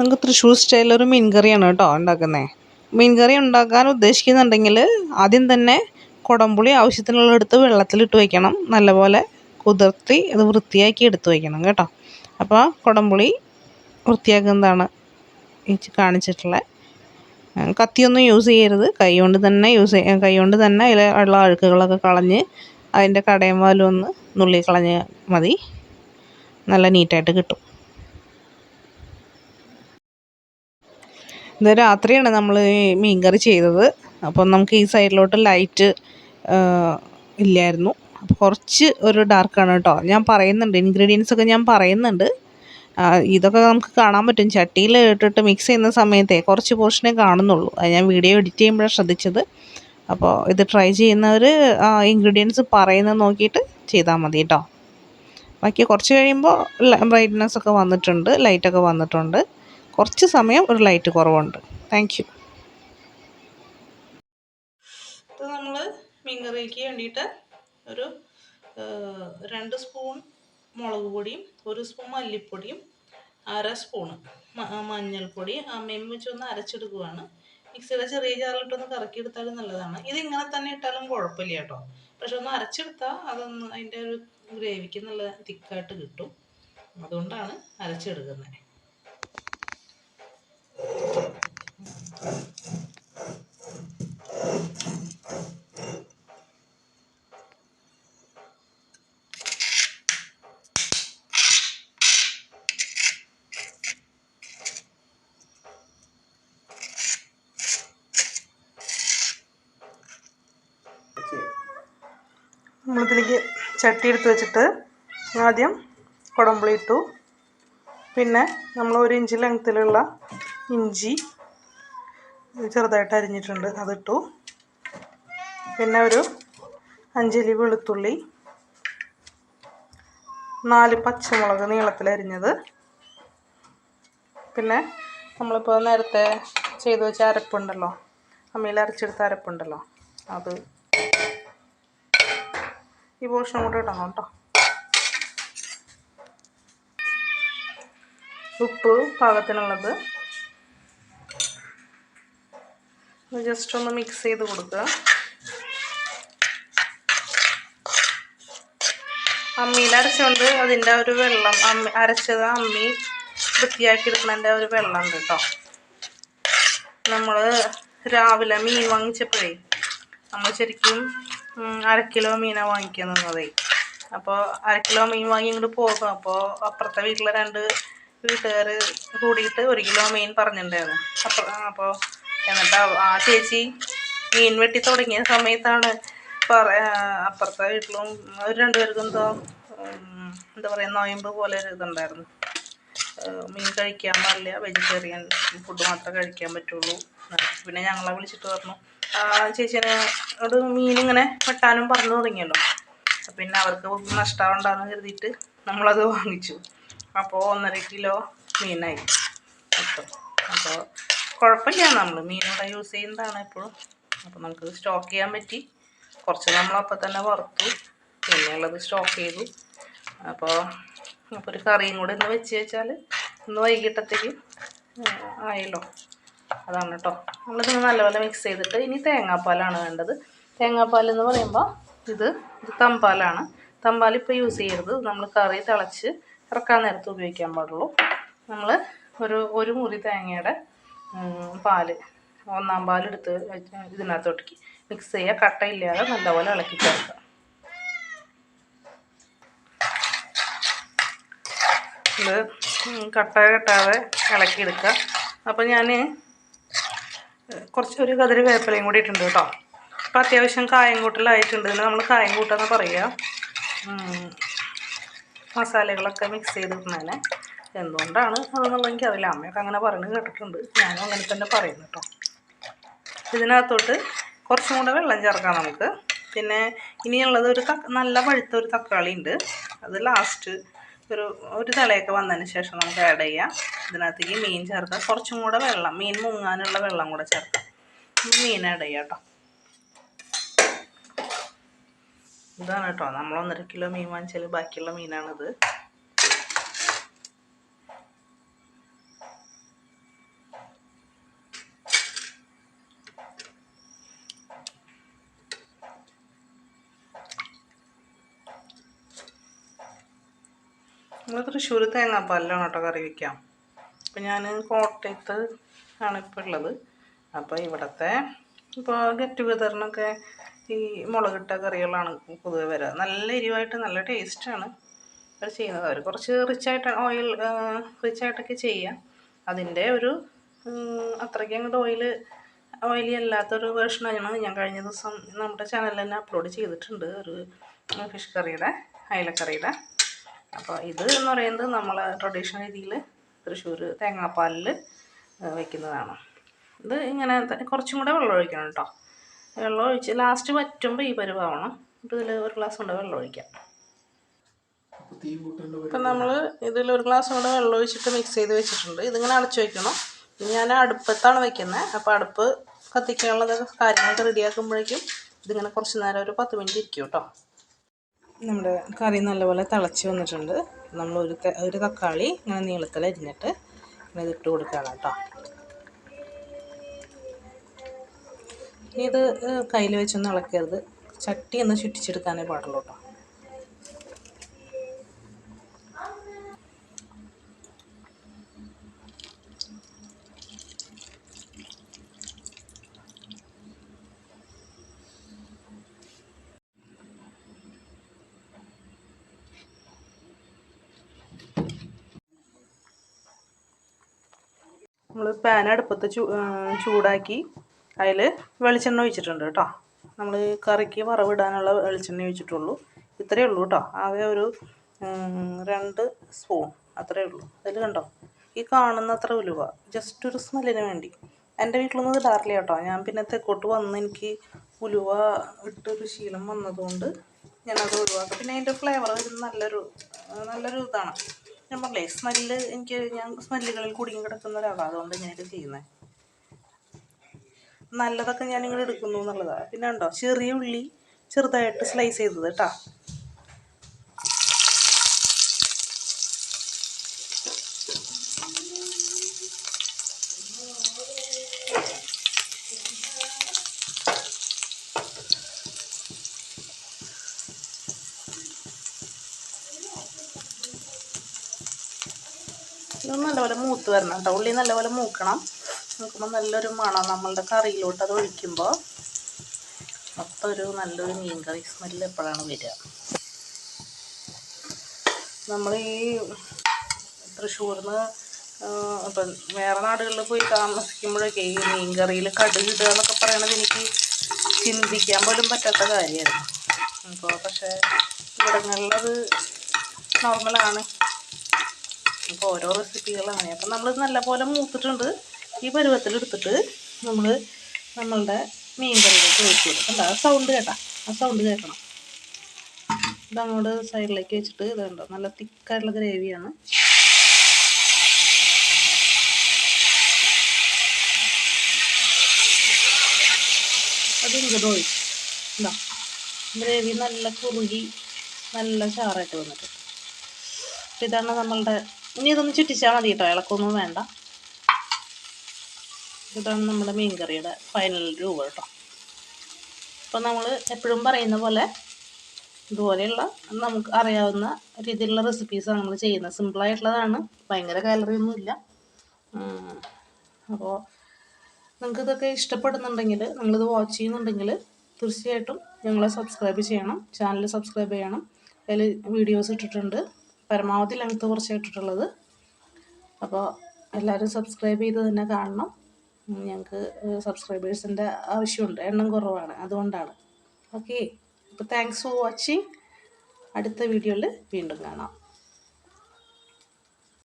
നമുക്ക് തൃശ്ശൂർ സ്റ്റൈലൊരു മീൻ കറിയാണ് കേട്ടോ ഉണ്ടാക്കുന്നത് മീൻ കറി ഉണ്ടാക്കാൻ ഉദ്ദേശിക്കുന്നുണ്ടെങ്കിൽ ആദ്യം തന്നെ കുടംപുളി ആവശ്യത്തിനുള്ള എടുത്ത് വെള്ളത്തിലിട്ട് വയ്ക്കണം നല്ലപോലെ കുതിർത്തി അത് വൃത്തിയാക്കി എടുത്ത് വയ്ക്കണം കേട്ടോ. അപ്പോൾ കുടംപുളി വൃത്തിയാക്കുന്നതാണ് ഈ കാണിച്ചിട്ടുള്ളത് കത്തിയൊന്നും യൂസ് ചെയ്യരുത്. കൈ കൊണ്ട് തന്നെ യൂസ് ചെയ്യ കൈ കൊണ്ട് തന്നെ അതിൽ ഉള്ള അഴുക്കുകളൊക്കെ കളഞ്ഞ് അതിന്റെ കടയും വാലും ഒന്ന് നുള്ളി കളഞ്ഞ് മതി. നല്ല നീറ്റായിട്ട് കിട്ടും. ഇത് രാത്രിയാണ് നമ്മൾ മീൻ കറി ചെയ്തത്. അപ്പം നമുക്ക് ഈ സൈഡിലോട്ട് ലൈറ്റ് ഇല്ലായിരുന്നു. അപ്പോൾ കുറച്ച് ഒരു ഡാർക്കാണ് കേട്ടോ. ഞാൻ പറയുന്നുണ്ട് ഇൻഗ്രീഡിയൻസ് ഒക്കെ ഞാൻ പറയുന്നുണ്ട്. ഇതൊക്കെ നമുക്ക് കാണാൻ പറ്റും. ചട്ടിയിൽ ഇട്ടിട്ട് മിക്സ് ചെയ്യുന്ന സമയത്തെ കുറച്ച് പോർഷനെ കാണുന്നുള്ളൂ. അത് ഞാൻ വീഡിയോ എഡിറ്റ് ചെയ്യുമ്പോഴാണ് ശ്രദ്ധിച്ചത്. അപ്പോൾ ഇത് ട്രൈ ചെയ്യുന്നവർ ഇൻഗ്രീഡിയൻസ് പറയുന്നത് നോക്കിയിട്ട് ചെയ്താൽ മതി കേട്ടോ. ബാക്കി കുറച്ച് കഴിയുമ്പോൾ ബ്രൈറ്റ്നസ് ഒക്കെ വന്നിട്ടുണ്ട് ലൈറ്റൊക്കെ വന്നിട്ടുണ്ട്. കുറച്ച് സമയം ഒരു ലൈറ്റ് കുറവുണ്ട്. താങ്ക് യു നമ്മൾ മീൻകറിക്ക് വേണ്ടിയിട്ട് ഒരു രണ്ട് സ്പൂൺ മുളക് പൊടിയും ഒരു സ്പൂൺ മല്ലിപ്പൊടിയും അര സ്പൂണ് മഞ്ഞൾപ്പൊടി അമ്മയും വെച്ചൊന്ന് അരച്ചെടുക്കുകയാണ് മിക്സിയുടെ ചെറിയ ജാറിലിട്ടൊന്ന് കറക്കിയെടുത്താലും നല്ലതാണ്. ഇത് ഇങ്ങനെ തന്നെ ഇട്ടാലും കുഴപ്പമില്ല കേട്ടോ. പക്ഷെ ഒന്ന് അരച്ചെടുത്താൽ അതൊന്ന് അതിന്റെ ഒരു ഗ്രേവിക്ക് നല്ല തിക്കായിട്ട് കിട്ടും. അതുകൊണ്ടാണ് അരച്ചെടുക്കുന്നത്. നമ്മളിതിലേക്ക് ചട്ടി എടുത്ത് വെച്ചിട്ട് ആദ്യം കുടമ്പുളി ഇട്ടു. പിന്നെ നമ്മൾ ഒരു ഇഞ്ച് ലെങ്ത്തിലുള്ള ഇഞ്ചി ചെറുതായിട്ട് അരിഞ്ഞിട്ടുണ്ട് അതിട്ടു. പിന്നെ ഒരു അഞ്ചലി വെളുത്തുള്ളി നാല് പച്ചമുളക് നീളത്തിൽ അരിഞ്ഞത്. പിന്നെ നമ്മളിപ്പോൾ നേരത്തെ ചെയ്തു വെച്ച അരപ്പുണ്ടല്ലോ അമ്മയിൽ അരച്ചെടുത്ത അരപ്പുണ്ടല്ലോ അത് ഈ പോർഷൻ കൂടെ ഇടണം കേട്ടോ. ഉപ്പ് പാകത്തിനുള്ളത് ജസ്റ്റ് ഒന്ന് മിക്സ് ചെയ്ത് കൊടുക്കുക. അമ്മിയിൽ അരച്ചുകൊണ്ട് അതിന്റെ ഒരു വെള്ളം അമ്മി അരച്ചത് അമ്മി വൃത്തിയാക്കി എടുക്കുന്നതിന്റെ ഒരു വെള്ളം ഉണ്ട് കേട്ടോ. നമ്മൾ രാവിലെ മീൻ വാങ്ങിച്ചപ്പോഴേ നമ്മൾ ശരിക്കും അര കിലോ മീനാണ് വാങ്ങിക്കാൻ നിന്നതേ അപ്പോൾ അര കിലോ മീൻ വാങ്ങി ഇങ്ങോട്ട് പോകും. അപ്പോൾ അപ്പുറത്തെ വീട്ടിലെ രണ്ട് വീട്ടുകാർ കൂടിയിട്ട് ഒരു കിലോ മീൻ പറഞ്ഞിട്ടുണ്ടായിരുന്നു. അപ്പോൾ അപ്പോൾ എന്നിട്ട് ആ ചേച്ചി മീൻ വെട്ടി തുടങ്ങിയ സമയത്താണ് അപ്പുറത്തെ വീട്ടിലും ഒരു രണ്ടുപേർക്കും എന്തോ എന്താ പറയുക നോയമ്പ് പോലെ ഒരു ഇതുണ്ടായിരുന്നു. മീൻ കഴിക്കാൻ പാടില്ല വെജിറ്റേറിയൻ ഫുഡ് മാത്രമേ കഴിക്കാൻ പറ്റുള്ളൂ. പിന്നെ ഞങ്ങളെ വിളിച്ചിട്ട് പറഞ്ഞു ചേച്ചിനെ അത് മീനിങ്ങനെ വെട്ടാനും പറഞ്ഞു തുടങ്ങിയല്ലോ. പിന്നെ അവർക്ക് നഷ്ടമുണ്ടാകുന്ന കരുതിയിട്ട് നമ്മളത് വാങ്ങിച്ചു. അപ്പോൾ ഒന്നര കിലോ മീനായി. അപ്പോൾ കുഴപ്പമില്ല. നമ്മൾ മീനോടെ യൂസ് ചെയ്യുന്നതാണ് എപ്പോഴും. അപ്പോൾ നമുക്ക് സ്റ്റോക്ക് ചെയ്യാൻ പറ്റി. കുറച്ച് നമ്മളപ്പോൾ തന്നെ വറുത്തു. പിന്നെയുള്ളത് സ്റ്റോക്ക് ചെയ്തു. അപ്പോൾ അപ്പോൾ ഒരു കറിയും കൂടെ ഇന്ന് വെച്ച് വെച്ചാൽ ഇന്ന് വൈകിട്ടത്തേക്ക് ആയല്ലോ. അതാണ് കേട്ടോ നമ്മളിത് നല്ലപോലെ മിക്സ് ചെയ്തിട്ട് ഇനി തേങ്ങാപ്പാലാണ് വേണ്ടത്. തേങ്ങാപ്പാൽ എന്ന് പറയുമ്പോൾ ഇത് ഇത് തമ്പാലാണ്. തമ്പാൽ ഇപ്പോൾ യൂസ് ചെയ്യരുത്. നമ്മൾ കറി തിളച്ച് ഇറക്കാൻ നേരത്ത് ഉപയോഗിക്കാൻ പാടുള്ളൂ. നമ്മൾ ഒരു ഒരു മുറി തേങ്ങയുടെ പാൽ. ഒന്നാം പാലെടുത്ത് ഇതിനകത്തോട്ടേക്ക് മിക്സ് ചെയ്യുക കട്ടയില്ലാതെ നല്ലപോലെ ഇളക്കി ചേർക്കുക ഇത് കട്ട കെട്ടാതെ ഇളക്കിയെടുക്കുക അപ്പോൾ ഞാൻ കുറച്ച് ഒരു കതിരി വേപ്പിലയും കൂടി ഇട്ടുണ്ട് കേട്ടോ. അപ്പോൾ അത്യാവശ്യം കായം കൂട്ടലായിട്ടുണ്ട്. നമ്മൾ കായം കൂട്ടാന്ന് പറയുക മസാലകളൊക്കെ മിക്സ് ചെയ്ത് ഇടുന്നതിനെ എന്തുകൊണ്ടാണ് അതെന്നുള്ളത് എനിക്കറിയില്ല അമ്മയൊക്കെ അങ്ങനെ പറയുന്നത് കേട്ടിട്ടുണ്ട്. ഞാനും അങ്ങനെ തന്നെ പറയുന്നു കേട്ടോ. ഇതിനകത്തോട്ട് കുറച്ചും കൂടെ വെള്ളം ചേർക്കാം നമുക്ക്. പിന്നെ ഇനിയുള്ളത് ഒരു നല്ല പഴുത്ത ഒരു തക്കാളി ഉണ്ട്. അത് ലാസ്റ്റ് ഒരു ഒരു തലയൊക്കെ വന്നതിന് ശേഷം നമുക്ക് ആഡ് ചെയ്യാം. ഇതിനകത്തേക്ക് മീൻ ചേർക്കാം. കുറച്ചും കൂടെ വെള്ളം മീൻ മുങ്ങാനുള്ള വെള്ളം കൂടെ ചേർക്കാം. മീൻ ആഡ് ചെയ്യാം കേട്ടോ. ഇതാണ് കേട്ടോ. നമ്മൾ ഒന്നര കിലോ മീൻ വാങ്ങിച്ചാൽ ബാക്കിയുള്ള മീനാണിത്. നമ്മൾ തൃശ്ശൂർ തേങ്ങാപ്പാലിലാണ് കേട്ടോ കറി വയ്ക്കാം അപ്പം ഞാൻ കോട്ടയത്ത് ആണ് ഇപ്പോൾ ഉള്ളത്. അപ്പോൾ ഇവിടുത്തെ ഇപ്പോൾ ഗെറ്റ് ടുഗദറിനൊക്കെ ഈ മുളകിട്ട കറികളാണ് പൊതുവെ വരിക നല്ല എരിവായിട്ട് നല്ല ടേസ്റ്റാണ് അവർ ചെയ്യുന്നത്. അവർ കുറച്ച് റിച്ചായിട്ട് ഓയിൽ റിച്ചായിട്ടൊക്കെ ചെയ്യാം. അതിന്റെ ഒരു അത്രയ്ക്ക് അങ്ങോട്ട് ഓയിൽ ഓയിലി അല്ലാത്തൊരു വേർഷനാണ് ഞാൻ കഴിഞ്ഞ ദിവസം നമ്മുടെ ചാനലിൽ തന്നെ അപ്ലോഡ് ചെയ്തിട്ടുണ്ട് ഒരു ഫിഷ് കറിയുടെ അയലക്കറിയുടെ. അപ്പോൾ ഇത് എന്ന് പറയുന്നത് നമ്മൾ ട്രഡീഷണൽ രീതിയിൽ തൃശ്ശൂർ തേങ്ങാപ്പാലിൽ വെക്കുന്നതാണ്. ഇത് ഇങ്ങനെ കുറച്ചും കൂടെ വെള്ളം ഒഴിക്കണം കേട്ടോ വെള്ളം ഒഴിച്ച് ലാസ്റ്റ് പറ്റുമ്പോൾ ഈ പരുവാവണം. അപ്പോൾ ഇതിൽ ഒരു ഗ്ലാസ് കൊണ്ട് വെള്ളം ഒഴിക്കാം. ഇപ്പം നമ്മൾ ഇതിൽ ഒരു ഗ്ലാസ് കൊണ്ട് വെള്ളം ഒഴിച്ചിട്ട് മിക്സ് ചെയ്ത് വെച്ചിട്ടുണ്ട്. ഇതിങ്ങനെ അടച്ചു വെക്കണം. ഞാൻ അടുപ്പത്താണ് വെക്കുന്നത് അപ്പോൾ അടുപ്പ് കത്തിക്കാനുള്ളതൊക്കെ കാര്യങ്ങളൊക്കെ റെഡിയാക്കുമ്പോഴേക്കും ഇതിങ്ങനെ കുറച്ച് നേരം ഒരു പത്ത് മിനിറ്റ് ഇരിക്കും കേട്ടോ നമ്മുടെ കറി നല്ലപോലെ തിളച്ച് വന്നിട്ടുണ്ട്. നമ്മൾ ഒരു ഒരു തക്കാളി ഇങ്ങനെ നീളത്തിൽ അരിഞ്ഞിട്ട് ഇങ്ങനെ ഇതിട്ട് കൊടുക്കുകയാണ് കേട്ടോ. ഇത് കയ്യിൽ വെച്ചൊന്നും ഇളക്കരുത്. ചട്ടി ഒന്ന് ചുറ്റിച്ചെടുക്കാനേ പാടുള്ളൂ കേട്ടോ. നമ്മൾ പാൻ അടുപ്പത്ത് ചൂടാക്കി അതിൽ വെളിച്ചെണ്ണ ഒഴിച്ചിട്ടുണ്ട് കേട്ടോ. നമ്മൾ കറിക്ക് വറവിടാനുള്ള വെളിച്ചെണ്ണ ഒഴിച്ചിട്ടുള്ളൂ. ഇത്രയേ ഉള്ളൂ കേട്ടോ. ആകെ ഒരു രണ്ട് സ്പൂൺ അത്രയേ ഉള്ളൂ. അതിൽ കണ്ടോ? ഈ കാണുന്ന അത്ര ഉലുവ. ജസ്റ്റ് ഒരു സ്മെല്ലിന് വേണ്ടി. എന്റെ വീട്ടിലൊന്നും ഇടാറില്ല കേട്ടോ. ഞാൻ പിന്നെ തെക്കോട്ട് വന്ന് എനിക്ക് ഉലുവ ഇട്ടൊരു ശീലം വന്നതുകൊണ്ട് ഞാനത് ഒഴിവാക്കും. പിന്നെ അതിന്റെ ഫ്ലേവർ വരുന്ന നല്ലൊരു നല്ലൊരു ഇതാണ്. ഞാൻ പറഞ്ഞേ സ്മെല്ല് എനിക്ക് ഞാൻ സ്മെല്ലുകളിൽ കുടുങ്ങി കിടക്കുന്ന ഒരാളാണ് അതുകൊണ്ട് ഞാനിത് ചെയ്യുന്നത് നല്ലതൊക്കെ ഞാനിങ്ങനെ എടുക്കുന്നു എന്നുള്ളതാണ് പിന്നെ ഉണ്ടോ ചെറിയ ഉള്ളി ചെറുതായിട്ട് സ്ലൈസ് ചെയ്തത് കേട്ടോ ഇത് നല്ലപോലെ മൂത്ത് വരണം കേട്ടോ. ഉള്ളി നല്ലപോലെ മൂക്കണം. നോക്കുമ്പോൾ നല്ലൊരു മണം നമ്മളുടെ കറിയിലോട്ട് അത് ഒഴിക്കുമ്പോൾ മൊത്തം ഒരു നല്ലൊരു മീൻ കറി സ്മെല്ല് എപ്പോഴാണ് വരിക. നമ്മൾ ഈ തൃശ്ശൂരിൽ നിന്ന് ഇപ്പം വേറെ നാടുകളിൽ പോയി താമസിക്കുമ്പോഴൊക്കെ ഈ മീൻ കറിയിൽ കടുക് ഇടുക എന്നൊക്കെ പറയണത് എനിക്ക് ചിന്തിക്കാൻ പോലും പറ്റാത്ത കാര്യമായിരുന്നു അപ്പോൾ പക്ഷേ ഇവിടങ്ങളിലത് നോർമലാണ് അപ്പോൾ ഓരോ റെസിപ്പികളാണ്. അപ്പം നമ്മൾ നല്ലപോലെ മൂത്തിട്ടുണ്ട്. ഈ പരുവത്തിലെടുത്തിട്ട് നമ്മൾ നമ്മളുടെ മീൻ കറിയിലേക്ക് ഒഴിച്ചു കൊടുക്കണ്ട ആ സൗണ്ട് കേട്ടാ. ആ സൗണ്ട് കേൾക്കണം. ഇതങ്ങോട്ട് സൈഡിലേക്ക് വെച്ചിട്ട് ഇതുണ്ടോ നല്ല തിക്കായിട്ടുള്ള ഗ്രേവിയാണ് അത് ഇങ്ങോട്ട് ഒഴിച്ചു. എന്താ ഗ്രേവി നല്ല കുറുകി നല്ല ചാറായിട്ട് വന്നിട്ട് ഇതാണ് നമ്മളുടെ ഇനി ഇതൊന്ന് ചുറ്റിച്ചാൽ മതി കേട്ടോ ഇളക്കൊന്നും വേണ്ട. ഇതാണ് നമ്മുടെ മീൻ കറിയുടെ ഫൈനൽ രൂപ കേട്ടോ. അപ്പോൾ നമ്മൾ എപ്പോഴും പറയുന്ന പോലെ ഇതുപോലെയുള്ള നമുക്ക് അറിയാവുന്ന രീതിയിലുള്ള റെസിപ്പീസാണ് നമ്മൾ ചെയ്യുന്നത്. സിമ്പിളായിട്ടുള്ളതാണ് ഭയങ്കര കാലറി ഒന്നുമില്ല അപ്പോൾ നിങ്ങൾക്ക് ഇതൊക്കെ ഇഷ്ടപ്പെടുന്നുണ്ടെങ്കിൽ നിങ്ങളിത് വാച്ച് ചെയ്യുന്നുണ്ടെങ്കിൽ തീർച്ചയായിട്ടും ഞങ്ങളെ സബ്സ്ക്രൈബ് ചെയ്യണം ചാനൽ സബ്സ്ക്രൈബ് ചെയ്യണം. അതിൽ വീഡിയോസ് ഇട്ടിട്ടുണ്ട്. പരമാവധി ലെങ്ത്ത് കുറച്ച് ഇട്ടിട്ടുള്ളത് അപ്പോൾ എല്ലാവരും സബ്സ്ക്രൈബ് ചെയ്ത് തന്നെ കാണണം. ഞങ്ങൾക്ക് സബ്സ്ക്രൈബേഴ്സിന്റെ ആവശ്യമുണ്ട്. എണ്ണം കുറവാണ്. അതുകൊണ്ടാണ്. ഓക്കെ അപ്പോൾ താങ്ക്സ് ഫോർ വാച്ചിങ് അടുത്ത വീഡിയോയിൽ വീണ്ടും കാണാം.